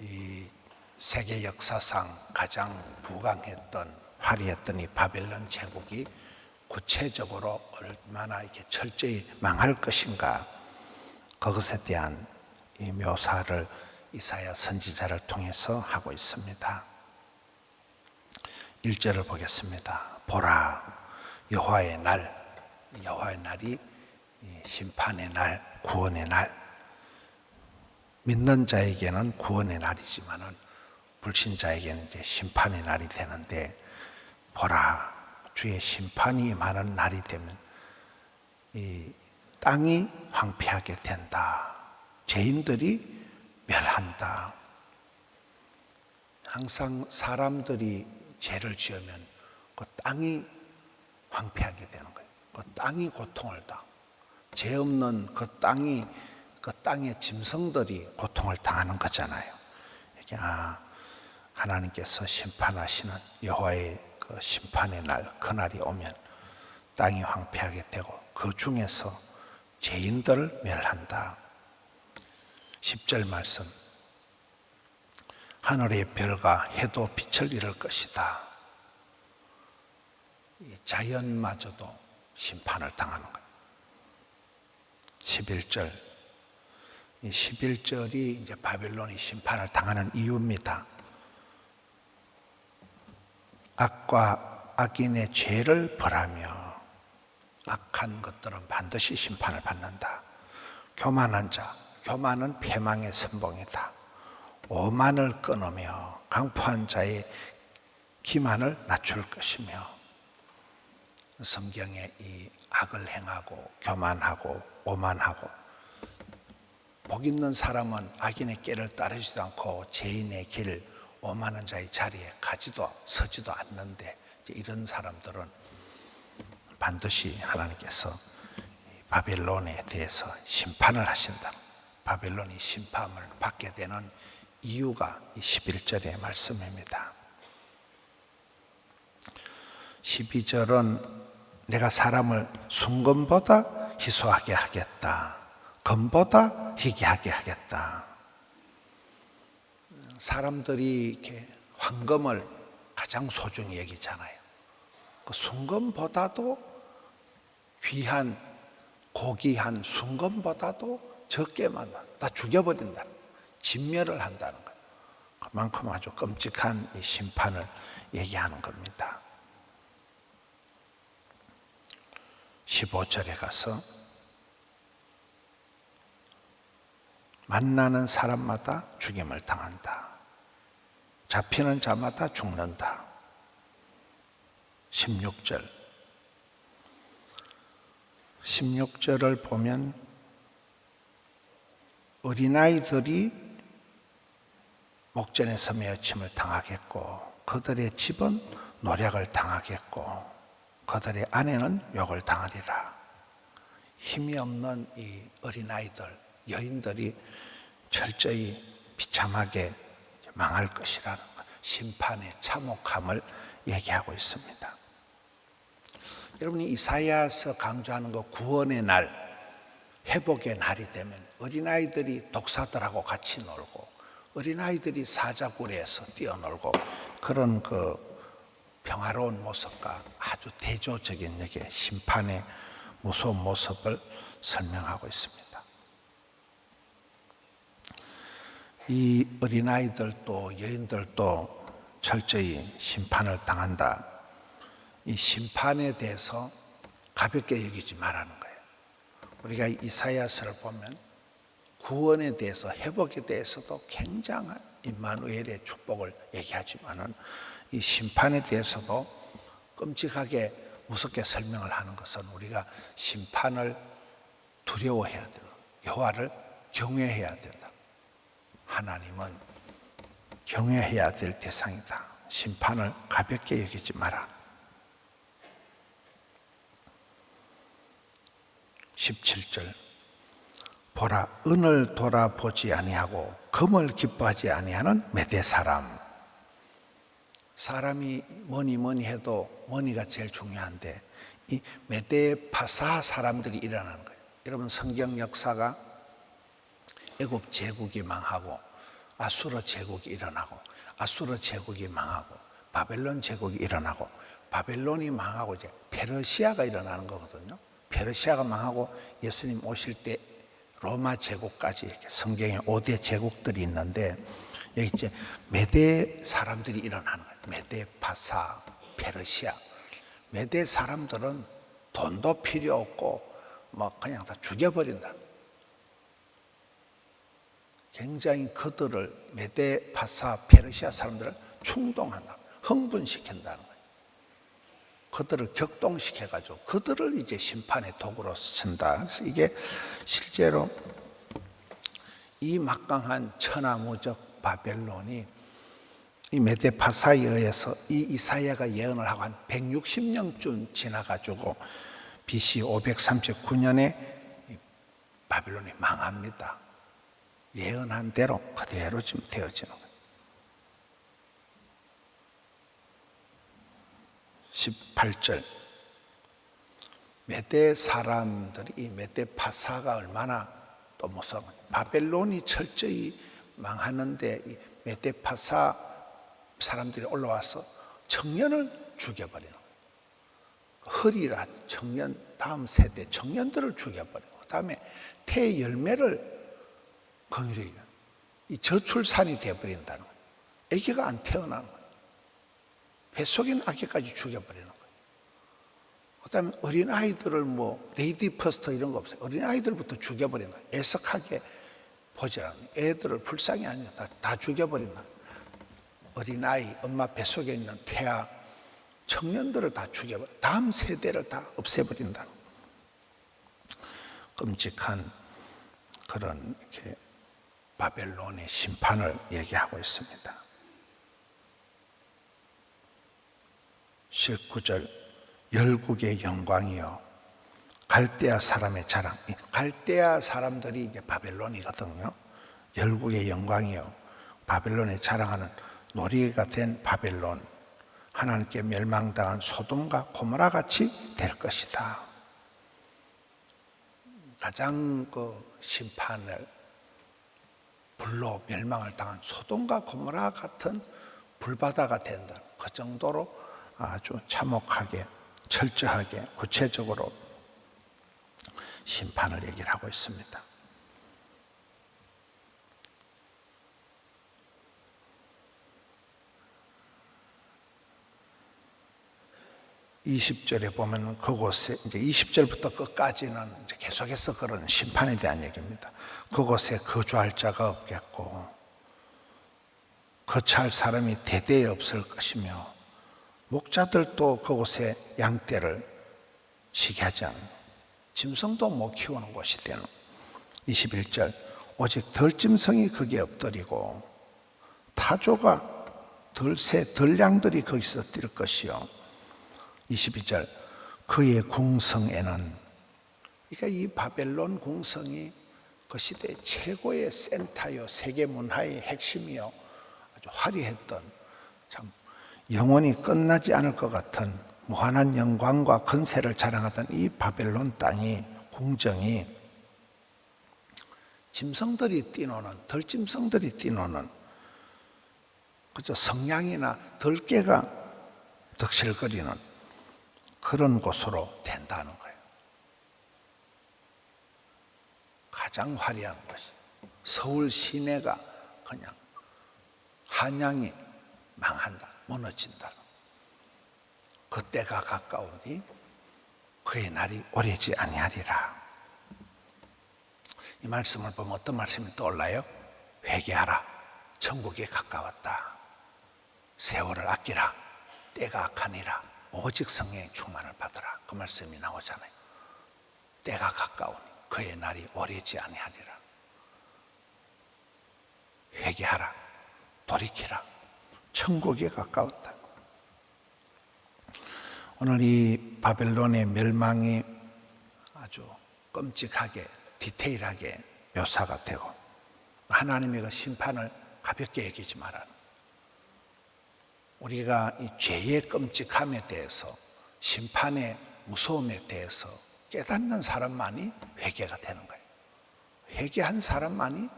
이 세계 역사상 가장 부강했던 화려했던 이 바벨론 제국이 구체적으로 얼마나 이렇게 철저히 망할 것인가 그것에 대한 이 묘사를 이사야 선지자를 통해서 하고 있습니다. 1절을 보겠습니다. 보라 여호와의 날 여호와의 날이 이 심판의 날, 구원의 날 믿는 자에게는 구원의 날이지만은 불신자에게는 이제 심판의 날이 되는데 보라 주의 심판이 임하는 날이 되면 이 땅이 황폐하게 된다. 죄인들이 멸한다. 항상 사람들이 죄를 지으면 그 땅이 황폐하게 되는 거예요. 그 땅이 고통을 당하고 죄 없는 그 땅이 그 땅의 짐승들이 고통을 당하는 거잖아요. 이게 아 하나님께서 심판하시는 여호와의 그 심판의 날 그날이 오면 땅이 황폐하게 되고 그 중에서 죄인들을 멸한다. 10절 말씀 하늘의 별과 해도 빛을 잃을 것이다. 이 자연마저도 심판을 당하는 거예요. 11절. 이 11절이 이제 바벨론이 심판을 당하는 이유입니다. 악과 악인의 죄를 벌하며 악한 것들은 반드시 심판을 받는다. 교만한 자, 교만은 패망의 선봉이다. 오만을 끊으며 강포한 자의 기만을 낮출 것이며 성경에 이 악을 행하고 교만하고 오만하고 복 있는 사람은 악인의 길을 따르지도 않고 죄인의 길 오만한 자의 자리에 가지도 서지도 않는데 이런 사람들은 반드시 하나님께서 바벨론에 대해서 심판을 하신다. 바벨론이 심판을 받게 되는 이유가 11절의 말씀입니다. 12절은 내가 사람을 순금보다 희소하게 하겠다. 금보다 희귀하게 하겠다. 사람들이 이렇게 황금을 가장 소중히 여기잖아요. 그 순금보다도 귀한 고귀한 순금보다도 적게만 다 죽여버린다. 진멸을 한다는 거예요. 그만큼 아주 끔찍한 이 심판을 얘기하는 겁니다. 15절에 가서 만나는 사람마다 죽임을 당한다. 잡히는 자마다 죽는다. 16절. 16절을 보면 어린아이들이 목전에 서 매어침을 당하겠고 그들의 집은 노략을 당하겠고 그들의 아내는 욕을 당하리라. 힘이 없는 이 어린아이들, 여인들이 철저히 비참하게 망할 것이라는 심판의 참혹함을 얘기하고 있습니다. 여러분이 이사야서 강조하는 거 구원의 날, 회복의 날이 되면 어린아이들이 독사들하고 같이 놀고 어린아이들이 사자굴에서 뛰어놀고 그런 그 평화로운 모습과 아주 대조적인 여기 심판의 무서운 모습을 설명하고 있습니다. 이 어린아이들도 여인들도 철저히 심판을 당한다. 이 심판에 대해서 가볍게 여기지 말라는 거예요. 우리가 이사야서를 보면 구원에 대해서 회복에 대해서도 굉장한 임마누엘의 축복을 얘기하지만은 이 심판에 대해서도 끔찍하게 무섭게 설명을 하는 것은 우리가 심판을 두려워해야 되고 여호와를 경외해야 된다. 하나님은 경외해야 될 대상이다. 심판을 가볍게 여기지 마라. 17절 보라 은을 돌아보지 아니하고 금을 기뻐하지 아니하는 메대 사람 사람이 뭐니 뭐니 해도 뭐니가 제일 중요한데 이 메대 파사 사람들이 일어나는 거예요. 여러분 성경 역사가 애굽 제국이 망하고 아수르 제국이 일어나고 아수르 제국이 망하고 바벨론 제국이 일어나고 바벨론이 망하고 이제 페르시아가 일어나는 거거든요. 페르시아가 망하고 예수님 오실 때 로마 제국까지 성경에 5대 제국들이 있는데 여기 이제 메대 사람들이 일어나는 거예요. 메대, 파사, 페르시아. 메대 사람들은 돈도 필요 없고 뭐 그냥 다 죽여버린다. 굉장히 그들을 메대, 파사, 페르시아 사람들을 충동한다. 흥분시킨다는 거예요. 그들을 격동시켜 가지고 그들을 이제 심판의 도구로 쓴다. 그래서 이게 실제로 이 막강한 천하무적 바벨론이 이 메데파사에 의해서 이 이사야가 예언을 하고 한 160년쯤 지나가지고 BC 539년에 바벨론이 망합니다. 예언한 대로 그대로 지금 되어지는 거예요. 18절 메대 사람들이 이 메대 파사가 얼마나 또 무서운 바벨론이 철저히 망하는데 이 메대 파사 사람들이 올라와서 청년을 죽여버리는 거예요. 허리라 청년 다음 세대 청년들을 죽여버리고 그다음에 태 열매를 건드리게 이 저출산이 되어버린다는 거예요. 아기가 안 태어나는 거예요. 뱃속에 아기까지 죽여버리는 거예요. 그 다음에 어린 아이들을 뭐, 레이디 퍼스터 이런 거 없어요. 어린 아이들부터 죽여버리는 거예요. 애석하게 거예요. 애들을 불쌍히 아니라 다, 다 죽여버린다. 어린 아이, 엄마 뱃속에 있는 태아, 청년들을 다 죽여버려. 다음 세대를 다 없애버린다. 끔찍한 그런 이렇게 바벨론의 심판을 얘기하고 있습니다. 19절 열국의 영광이요 갈대아 사람의 자랑. 이 갈대아 사람들이 이제 바벨론이거든요. 열국의 영광이요 바벨론에 자랑하는 놀이가 된 바벨론. 하나님께 멸망당한 소돔과 고모라 같이 될 것이다. 가장 그 심판을 불로 멸망을 당한 소돔과 고모라 같은 불바다가 된다 그 정도로 아주 참혹하게 철저하게 구체적으로 심판을 얘기를 하고 있습니다. (20절에) 보면 그곳에 이제 (20절부터) 끝까지는 이제 계속해서 그런 심판에 대한 얘기입니다. 그곳에 거주할 자가 없겠고 거처할 사람이 대대에 없을 것이며 목자들도 그곳에 양떼를 쉬게 하지 않는 짐승도 못 키우는 곳이 되는. 21절 오직 덜짐승이 거기에 엎드리고 타조가 덜새 덜량들이 거기서 뛸 것이요. 22절 그의 궁성에는 그러니까 이 바벨론 궁성이 그 시대 최고의 센터요 세계 문화의 핵심이요. 아주 화려했던 참 영원히 끝나지 않을 것 같은 무한한 영광과 건세를 자랑하던 이 바벨론 땅이 궁정이 짐승들이 뛰노는 덜짐승들이 뛰노는 그저 성냥이나 덜개가 덕실거리는 그런 곳으로 된다는 거예요. 가장 화려한 것이 서울 시내가 그냥 한양이 망한다. 무너진다. 그때가 가까우니 그의 날이 오래지 아니하리라. 이 말씀을 보면 어떤 말씀이 떠올라요? 회개하라. 천국에 가까웠다. 세월을 아끼라. 때가 악하니라. 오직 성령의 충만을 받으라. 그 말씀이 나오잖아요. 때가 가까우니 그의 날이 오래지 아니하리라. 회개하라. 돌이키라. 천국에 가까웠다. 오늘 이 바벨론의 멸망이 아주 끔찍하게 디테일하게 묘사가 되고 하나님의 그 심판을 가볍게 여기지 말아. 우리가 이 죄의 끔찍함에 대해서 심판의 무서움에 대해서 깨닫는 사람만이 회개가 되는 거예요. 회개한 사람만이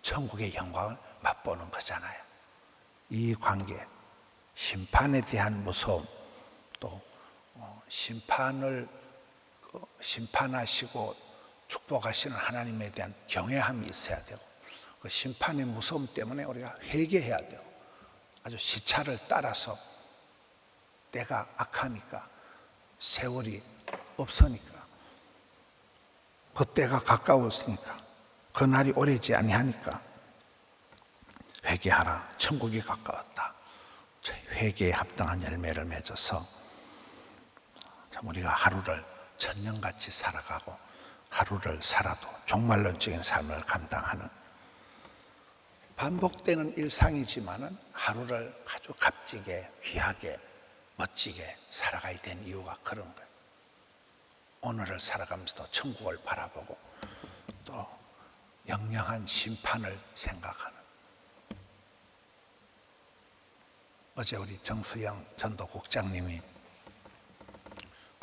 천국의 영광을 맛보는 거잖아요. 이 관계, 심판에 대한 무서움, 또 어, 심판을 그 심판하시고 축복하시는 하나님에 대한 경외함이 있어야 되고 그 심판의 무서움 때문에 우리가 회개해야 되고 아주 시차를 따라서 때가 악하니까 세월이 없으니까 그 때가 가까웠으니까. 그 날이 오래지 아니하니까. 회개하라. 천국이 가까웠다. 회개에 합당한 열매를 맺어서 참 우리가 하루를 천년같이 살아가고 하루를 살아도 종말론적인 삶을 감당하는 반복되는 일상이지만은 하루를 아주 값지게 귀하게 멋지게 살아가야 되는 이유가 그런 거예요. 오늘을 살아가면서도 천국을 바라보고 또 영영한 심판을 생각하는 어제 우리 정수영 전도국장님이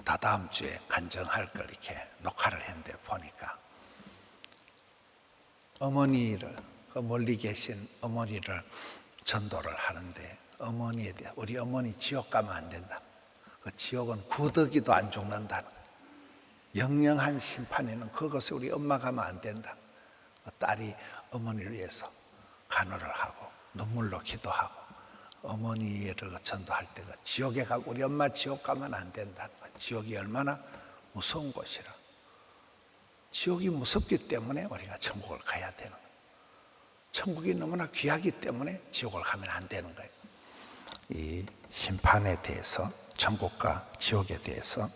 다다음 주에 간정할 걸 이렇게 녹화를 했는데 보니까 어머니를 그 멀리 계신 어머니를 전도를 하는데 어머니에 대해 우리 어머니 지옥 가면 안 된다. 그 지옥은 구더기도 안 죽는다. 영영한 심판에는 그것에 우리 엄마 가면 안 된다. 그 딸이 어머니를 위해서 간호를 하고 눈물로 기도하고 어머니를 전도할 때가 지옥에 가고 우리 엄마 지옥 가면 안 된다. 지옥이 얼마나 무서운 곳이라. 지옥이 무섭기 때문에 우리가 천국을 가야 되는 거예요. 천국이 너무나 귀하기 때문에 지옥을 가면 안 되는 거예요. 이 심판에 대해서 천국과 지옥에 대해서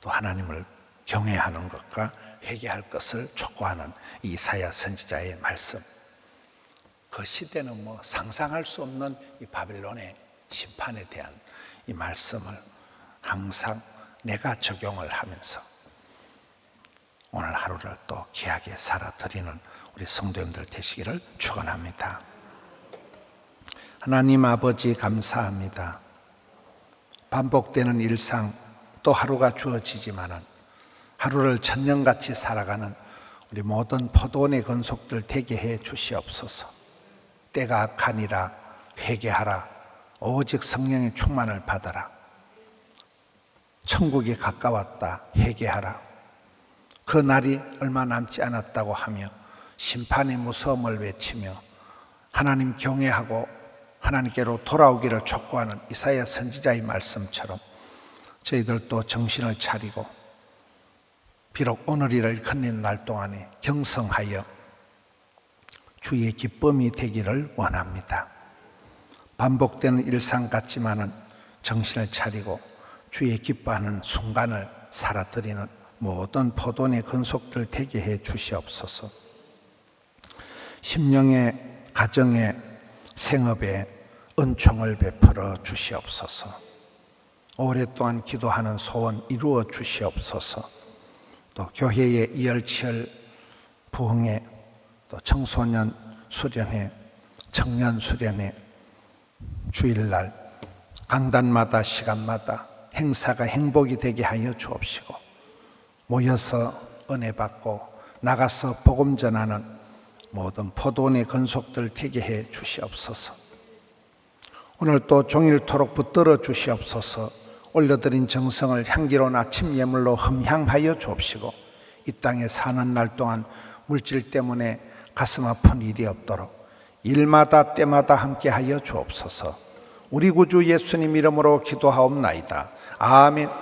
또 하나님을 경외하는 것과 회개할 것을 촉구하는 이사야 선지자의 말씀. 그 시대는 뭐 상상할 수 없는 이 바빌론의 심판에 대한 이 말씀을 항상 내가 적용을 하면서 오늘 하루를 또 귀하게 살아드리는 우리 성도님들 되시기를 축원합니다. 하나님 아버지 감사합니다. 반복되는 일상 또 하루가 주어지지만은 하루를 천년같이 살아가는 우리 모든 포도원의 건속들 되게 해 주시옵소서. 때가 악하니라 회개하라 오직 성령의 충만을 받아라. 천국이 가까웠다 회개하라. 그 날이 얼마 남지 않았다고 하며 심판의 무서움을 외치며 하나님 경외하고 하나님께로 돌아오기를 촉구하는 이사야 선지자의 말씀처럼 저희들도 정신을 차리고 비록 오늘이를 건넨 날 동안에 경성하여 주의 기쁨이 되기를 원합니다. 반복되는 일상 같지만은 정신을 차리고 주의 기뻐하는 순간을 살아드리는 모든 포도원의 건속들 되게 해 주시옵소서. 심령의 가정의 생업에 은총을 베풀어 주시옵소서. 오랫동안 기도하는 소원 이루어 주시옵소서. 또 교회의 이열치열 부흥에 또 청소년 수련회, 청년 수련회, 주일날 강단마다 시간마다 행사가 행복이 되게 하여 주옵시고 모여서 은혜 받고 나가서 복음 전하는 모든 포도원의 건속들 되게 해 주시옵소서. 오늘 또 종일토록 붙들어 주시옵소서. 올려드린 정성을 향기로운 아침 예물로 흠향하여 주옵시고 이 땅에 사는 날 동안 물질 때문에 가슴 아픈 일이 없도록 일마다 때마다 함께하여 주옵소서. 우리 구주 예수님 이름으로 기도하옵나이다. 아멘.